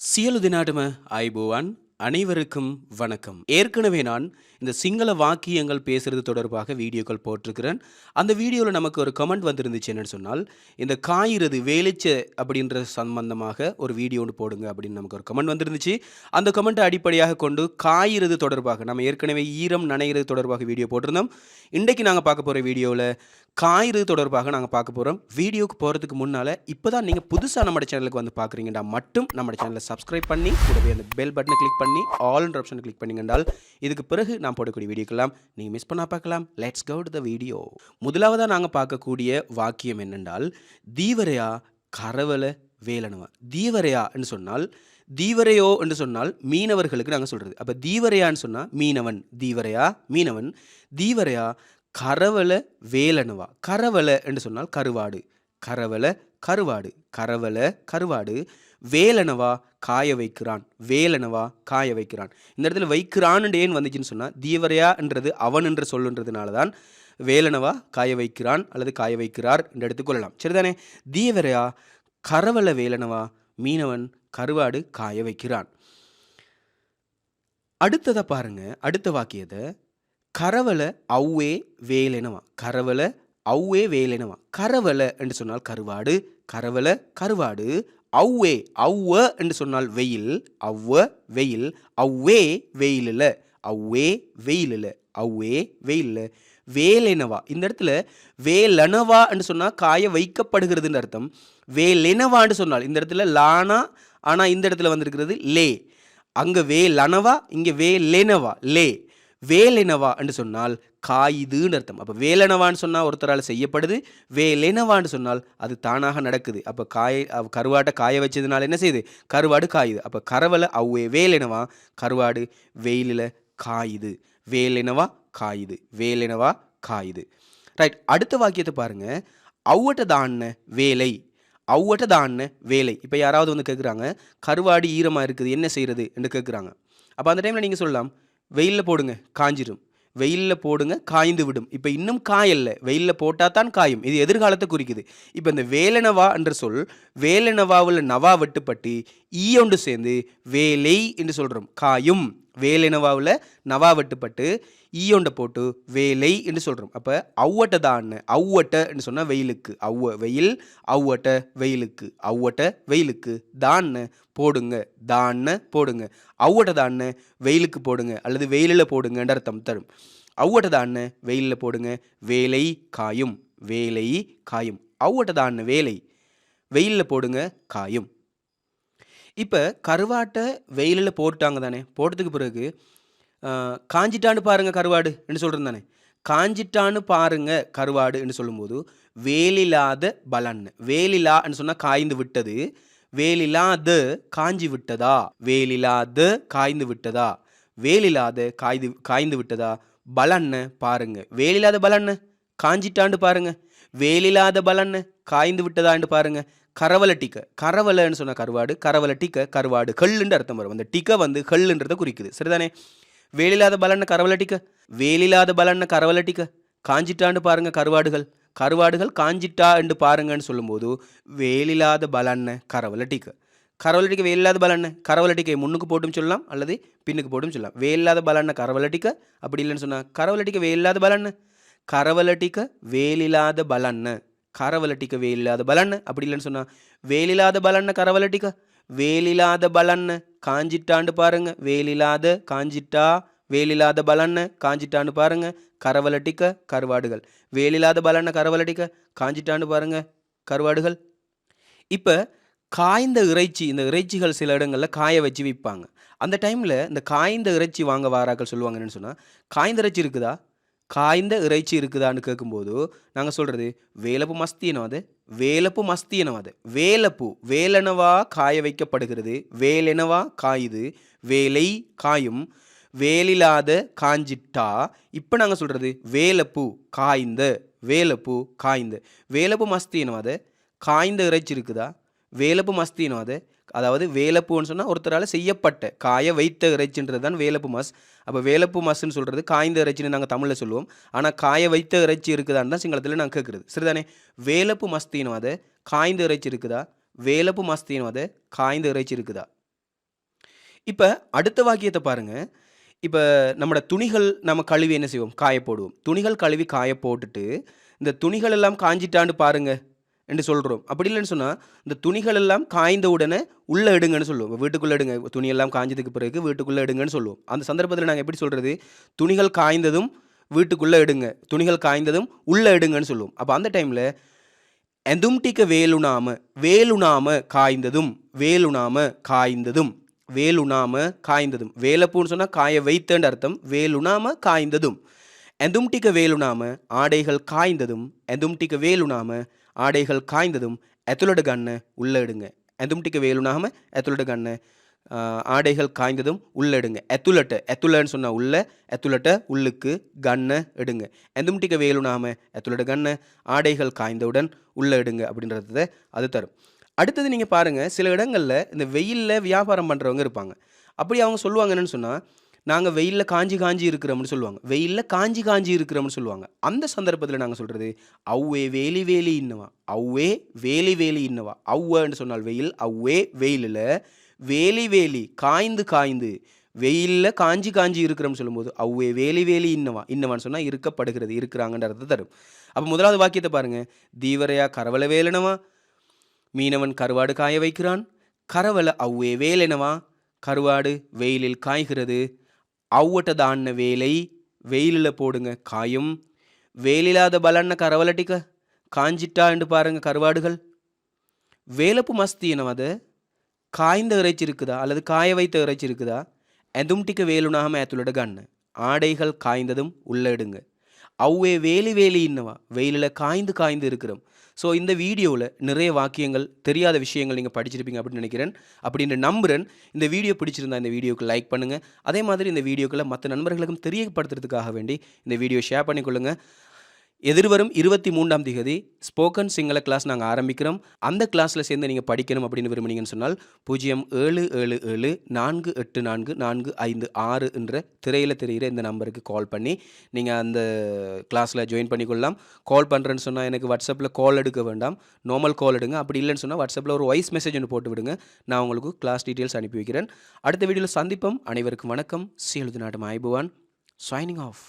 සියලු දෙනාටම අයිබෝවන් அனைவருக்கும் வணக்கம். ஏற்கனவே நான் இந்த சிங்கள வாக்கியங்கள் பேசுறது தொடர்பாக வீடியோக்கள் போட்டிருக்கிறேன். அந்த வீடியோவில் நமக்கு ஒரு கமெண்ட் வந்திருந்துச்சு என்னன்னு சொன்னால் இந்த காயிறது வேலிச்ச அப்படின்ற சம்பந்தமாக ஒரு வீடியோ ஒன்று போடுங்க அப்படின்னு நமக்கு ஒரு கமெண்ட் வந்திருந்துச்சு. அந்த கமெண்ட்டை அடிப்படையாக கொண்டு காயிறது தொடர்பாக நம்ம ஏற்கனவே ஈரம் நனைகிறது தொடர்பாக வீடியோ போட்டிருந்தோம். இன்றைக்கு நாங்கள் பார்க்க போகிற வீடியோவில் காயிறது தொடர்பாக நாங்கள் பார்க்க போகிறோம் வீடியோக்கு போகிறதுக்கு முன்னால் இப்போ தான் நீங்கள் புதுசாக நம்ம சேனலுக்கு வந்து பார்க்குறீங்கன்னா மட்டும் நம்ம சேனலை சப்ஸ்கிரைப் பண்ணி கூடவே அந்த பெல் பட்டனை கிளிக் பண்ணி ஆல்ன்ற ஆப்ஷனை கிளிக் பண்ணிங்கன்றால் இதுக்கு பிறகு நான் போடக்கூடிய வீடியோக்கெல்லாம் நீங்கள் மிஸ் பண்ணால் பார்க்கலாம். Let's go to the video முதலாவதாக நாங்கள் பார்க்கக்கூடிய வாக்கியம் என்னென்றால் தீவரையா கரவலை வேலனுவா. தீவரையான்னு சொன்னால் தீவரையோ என்று சொன்னால் மீனவர்களுக்கு நாங்கள் சொல்கிறது அப்போ தீவரையான்னு சொன்னால் மீனவன் தீவரையா மீனவன். தீவரையா கரவல வேலனுவா. கரவல என்று சொன்னால் கருவாடு. கரவல கருவாடு கரவல கருவாடு வேலனவா காய வைக்கிறான் வேலனவா காய வைக்கிறான். இந்த இடத்துல வைக்கிறான் ஏன் வந்துச்சுன்னு சொன்னால் தீவரையான்றது அவன் என்ற சொல்லுன்றதுனால தான் வேலனவா காய வைக்கிறான் அல்லது காய வைக்கிறார் என்று எடுத்துக்கொள்ளலாம் சரிதானே? தீவரையா கரவல வேலனவா மீனவன் கருவாடு காய வைக்கிறான். அடுத்ததை பாருங்க அடுத்த வாக்கியத்தை கரவல அவ்வே வேலெனவா. கரவல அவ்வே வேலெனவா. கரவல என்று சொன்னால் கருவாடு கரவல கருவாடு. அவ்வே அவ்வ என்று சொன்னால் வெயில் அவ்வ வெயில் அவ்வே வெயிலில் அவ்வே வெயிலில் அவ்வே வெயிலில். வேலெனவா. இந்த இடத்துல வேலனவா என்று சொன்னால் காய வைக்கப்படுகிறதுன்னு அர்த்தம். வேலெனவான்னு சொன்னால் இந்த இடத்துல லானா ஆனால் இந்த இடத்துல வந்திருக்கிறது லே. அங்கே வேலனவா இங்கே வேலெனவா லே. வேலெனவா என்று சொன்னால் காயுதுன்னு அர்த்தம். அப்போ வேலெனவான்னு சொன்னால் ஒருத்தரால் செய்யப்படுது வேலெனவான்னு சொன்னால் அது தானாக நடக்குது. அப்போ காய கருவாட்டை காய வச்சதுனால என்ன செய்யுது? கருவாடு காயுது. அப்போ கரவலை அவ்வே வேலெனவா கருவாடு வெயிலில் காயுது. வேலெனவா காயுது. வேலெனவா காயுது. ரைட் அடுத்த வாக்கியத்தை பாருங்கள் அவ்வட்ட தான வேலை. அவ்வட்ட தான வேலை. இப்போ யாராவது வந்து கேட்குறாங்க கருவாடு ஈரமாக இருக்குது என்ன செய்கிறது என்று கேட்குறாங்க அப்போ அந்த டைமில் நீங்கள் சொல்லலாம் வெயிலில் போடுங்க காஞ்சிரும். வெயிலில் போடுங்க காய்ந்து விடும். இப்போ இன்னும் காயல்ல. வெயிலில் போட்டால் தான் காயும். இது எதிர்காலத்தை குறிக்குது. இப்போ இந்த வேலனவா என்ற சொல் வேலனவாவில் நவா வெட்டுப்பட்டு ஈயொண்டு சேர்ந்து வேலை என்று சொல்கிறோம் காயும். வேலனவாவில் நவா வெட்டுப்பட்டு ஈயோண்டை போட்டு வேலை என்று சொல்கிறோம் அப்போ அவ்வட்ட தான் அவ்வட்ட என்று சொன்னால் வெயிலுக்கு. அவ்வ வெயில் அவ்வட்ட வெயிலுக்கு. அவ்வட்ட வெயிலுக்கு. தான் போடுங்க. தான் போடுங்க. அவ்வட்ட தான் வெயிலுக்கு போடுங்க. அல்லது வெயிலில் போடுங்கன்ற அர்த்தம் தரும். அவ்வட்ட தான் வெயிலில் போடுங்க. வேலை காயும். வேலை காயும். அவ்வட்ட தான் வேலை. வெயிலில் போடுங்க. காயும். இப்போ கருவாட்டை வெயிலில் போட்டுட்டாங்க தானே. போட்டதுக்கு பிறகு காஞ்சிட்டான்னு பாருங்க கருவாடு என்று சொல்கிறேன் தானே? காஞ்சிட்டான்னு பாருங்க கருவாடு என்று சொல்லும்போது வேலில்லாத பலன். வேலிலான்னு சொன்னால் காய்ந்து விட்டது. வேலில்லாத காஞ்சி விட்டதா? வேலில்லாத காய்ந்து விட்டதா? வேலில்லாத காய்ந்து காய்ந்து விட்டதா? பலன்னு பாருங்க. வேலில்லாத பலன்னு காஞ்சிட்டாண்டு பாருங்க. வேலில்லாத பலன்னு காய்ந்து விட்டதான்னு பாருங்க. கரவல டிக்க. கரவலன்னு சொன்ன கருவாடு கரவல டிக்க கருவாடு. கல்லுன்ற அர்த்தம் வரும். அந்த டிக்க வந்து கல்லுன்றதை குறிக்குது. சரிதானே? வேலில்லாத பலன்னு கரவல டிக்க. வேலில்லாத பலன்னு கரவல டிக்க. காஞ்சிட்டாண்டு பாருங்க கருவாடுகள். கருவாடுகள் காஞ்சிட்டா என்று பாருங்கன்னு சொல்லும்போது வேலில்லாத பலன்னு கரவல டிக்க. கரவலட்டிக்க வேலில்லாத பலன்னு கரவலட்டிக்கை முன்னுக்கு போட்டும் சொல்லலாம் அல்லது பின்னுக்கு போட்டும் சொல்லலாம். வேலில்லாத பலன்னு கரவலட்டிக்க அப்படி இல்லைன்னு சொன்னால் கரவலட்டிக்க வேலில்லாத பலன்னு. கரவலட்டிக்க வேலில்லாத பலன்னு. கரவலட்டிக்க வேலில்லாத பலன்னு. அப்படி இல்லைன்னு சொன்னால் வேலில்லாத பலன்னு கரவலட்டிக்க வேலில்லாத பலன்னு காஞ்சிட்டாண்டு பாருங்க. வேலில்லாத காஞ்சிட்டா வேலில்லாத பலன்னு காஞ்சிட்டான்னு பாருங்க. கரவலட்டிக்க கருவாடுகள். வேலில்லாத பலன்னு கரவலட்டிக்க காஞ்சிட்டான்னு பாருங்க. கருவாடுகள். இப்போ காய்ந்த இறைச்சி இந்த இறைச்சிகள் சில இடங்களில் காய வச்சு விற்பாங்க அந்த டைமில் இந்த காய்ந்த இறைச்சி வாங்க வாராக்கள் சொல்லுவாங்க சொன்னால் காய்ந்த இறைச்சி இருக்குதா? காய்ந்த இறைச்சி இருக்குதான்னு கேட்கும்போது நாங்கள் சொல்கிறது வேலப்பு மஸ்தினோ அது? வேலப்பு மஸ்தியனம் அது வேலப்பு வேலெனவா காய வைக்கப்படுகிறது வேலெனவா காயுது வேலை காயும் வேலில்லாத காஞ்சிட்டா. இப்போ நாங்கள் சொல்கிறது வேலப்பு காய்ந்த வேலப்பு காய்ந்த. வேலப்பு மஸ்தியனம் அது காய்ந்த இறைச்சி இருக்குதா? வேலப்பு மஸ்தினம் அது அதாவது வேலப்புன்னு சொன்னால் ஒருத்தரால் செய்யப்பட்ட காய வைத்த இறைச்சின்றது தான் வேலப்பு மாஸ். அப்போ வேலப்பு மாஸ்ன்னு சொல்கிறது காய்ந்த இறைச்சின்னு நாங்கள் தமிழில் சொல்லுவோம். ஆனால் காய வைத்த இறைச்சி இருக்குதான்னு தான் சிங்களத்தில் நாங்கள் கேட்குறது சரிதானே? வேலப்பு மஸ்தினம் அது காய்ந்த இறைச்சி இருக்குதா? வேலப்பு மஸ்தினம் அது காய்ந்த இறைச்சி இருக்குதா? இப்போ அடுத்த வாக்கியத்தை பாருங்கள் இப்போ நம்மளோட துணிகள் நம்ம கழுவி என்ன செய்வோம்? காய போடுவோம். துணிகள் கழுவி காய போட்டுட்டு இந்த துணிகள் எல்லாம் காஞ்சிட்டான்னு பாருங்கள் என்று சொல்கிறோம் அப்படி இல்லைன்னு சொன்னால் இந்த துணிகள் எல்லாம் காய்ந்த உடனே உள்ளே எடுங்கன்னு சொல்லுவோம். வீட்டுக்குள்ளே எடுங்க. துணியெல்லாம் காய்ஞ்சதுக்கு பிறகு வீட்டுக்குள்ளே எடுங்கன்னு சொல்லுவோம். அந்த சந்தர்ப்பத்தில் நாங்கள் எப்படி சொல்கிறது துணிகள் காய்ந்ததும் வீட்டுக்குள்ளே எடுங்க. துணிகள் காய்ந்ததும் உள்ளே எடுங்கன்னு சொல்லுவோம். அப்போ அந்த டைமில் எந்தும்டிக்க வேலுணாம வேலுணாம காய்ந்ததும் வேலுணாம காய்ந்ததும் வேலுணாம காய்ந்ததும். வேலப்பூன்னு சொன்னால் காய வைத்தேன்ற அர்த்தம். வேலுணாம காய்ந்ததும். எந்தும்டிக்க வேலுணாம ஆடைகள் காய்ந்ததும் எந்தும்டிக்க வேலுணாம ஆடைகள் காய்ந்ததும் எத்துலடு கண்ணை உள்ள எடுங்க எந்தும்டிக்க வேலுனாம எத்துலடு கண்ணை. ஆடைகள் காய்ந்ததும் உள்ள எடுங்க எத்துலட்ட எத்துலன்னு சொன்னால் உள்ள எத்துலட்ட உள்ளுக்கு கண்ணை எடுங்க எந்தும்டிக்க வேலுனாம எத்துலட கண்ணை ஆடைகள் காய்ந்தவுடன் உள்ள எடுங்க அப்படின்றத அது தரும். அடுத்தது நீங்கள் பாருங்கள் சில இடங்களில் இந்த வெயிலில் வியாபாரம் பண்ணுறவங்க இருப்பாங்க. அப்படி அவங்க சொல்லுவாங்க என்னன்னு சொன்னால் நாங்கள் வெயிலில் காஞ்சி காஞ்சி இருக்கிறோம்னு சொல்லுவாங்க. வெயிலில் காஞ்சி காஞ்சி இருக்கிறோம்னு சொல்லுவாங்க. அந்த சந்தர்ப்பத்தில் நாங்கள் சொல்கிறது அவ்வே வேலி வேலி இன்னவா. அவ்வே வேலி வேலி இன்னவா. அவ்வன்னு சொன்னால் வெயில் அவ்வே வெயிலில் வேலி வேலி காய்ந்து காய்ந்து வெயிலில் காஞ்சி காஞ்சி இருக்கிறோம்னு சொல்லும்போது அவ்வே வேலி வேலி இன்னவா. இன்னவான்னு சொன்னால் இருக்கப்படுகிறது இருக்கிறாங்கன்ற அர்த்தத்தை தரும். அப்போ முதலாவது வாக்கியத்தை பாருங்கள் தீவரையா கரவல வேலனவா? மீனவன் கருவாடு காய வைக்கிறான். கரவல அவ்வே வேலெனவா? கருவாடு வெயிலில் காய்கிறது. அவ்வட்ட தான வேலை வெயிலில் போடுங்க காயும். வேலில்லாத பலன்ன கரவலட்டிக்க காஞ்சிட்டா என்று பாருங்க கருவாடுகள். வேலப்பு மஸ்தி அது காய்ந்த இறைச்சி இருக்குதா? அல்லது காய வைத்த இறைச்சி இருக்குதா? எதும்டிக்க வேலுனாகாமல் மேத்துலட கண்ணு ஆடைகள் காய்ந்ததும் உள்ள இடுங்க அவ்வே வேலி வேலி இன்னவா? வெயிலில் காய்ந்து காய்ந்து இருக்கிறோம். ஸோ இந்த வீடியோவில் நிறைய வாக்கியங்கள் தெரியாத விஷயங்கள் நீங்கள் படிச்சிருப்பீங்க அப்படின்னு நினைக்கிறேன். அப்படின்னு நம்புகிறேன் இந்த வீடியோ பிடிச்சிருந்தா இந்த வீடியோக்கு லைக் பண்ணுங்கள் அதே மாதிரி இந்த வீடியோக்களை மற்ற நண்பர்களுக்கும் தெரியப்படுத்துறதுக்காக வேண்டி இந்த வீடியோ ஷேர் பண்ணிக்கொள்ளுங்கள் எதிர்வரும் இருபத்தி மூன்றாம் திகதி ஸ்போக்கன் சிங்கள கிளாஸ் நாங்கள் ஆரம்பிக்கிறோம். அந்த கிளாஸில் சேர்ந்து நீங்கள் படிக்கணும் அப்படின்னு விரும்புனீங்கன்னு சொன்னால் பூஜ்ஜியம் ஏழு ஏழு ஏழு நான்கு எட்டு நான்கு நான்கு ஐந்து ஆறு என்ற திரையில் தெரிகிற இந்த நம்பருக்கு கால் பண்ணி நீங்கள் அந்த கிளாஸில் ஜாயின் பண்ணிக்கொள்ளலாம். கால் பண்ணுறேன்னு சொன்னால் எனக்கு வாட்ஸ்அப்பில் கால் எடுக்க வேண்டாம். நார்மல் கால் எடுங்க. அப்படி இல்லைன்னு சொன்னால் வாட்ஸ்அப்பில் ஒரு வாய்ஸ் மெசேஜ் ஒன்று போட்டு விடுங்க. நான் உங்களுக்கு கிளாஸ் டீட்டெயில்ஸ் அனுப்பி வைக்கிறேன். அடுத்த வீடியோவில் சந்திப்போம். அனைவருக்கும் வணக்கம். சீழுது நாட்டு மாய்புவான். Signing off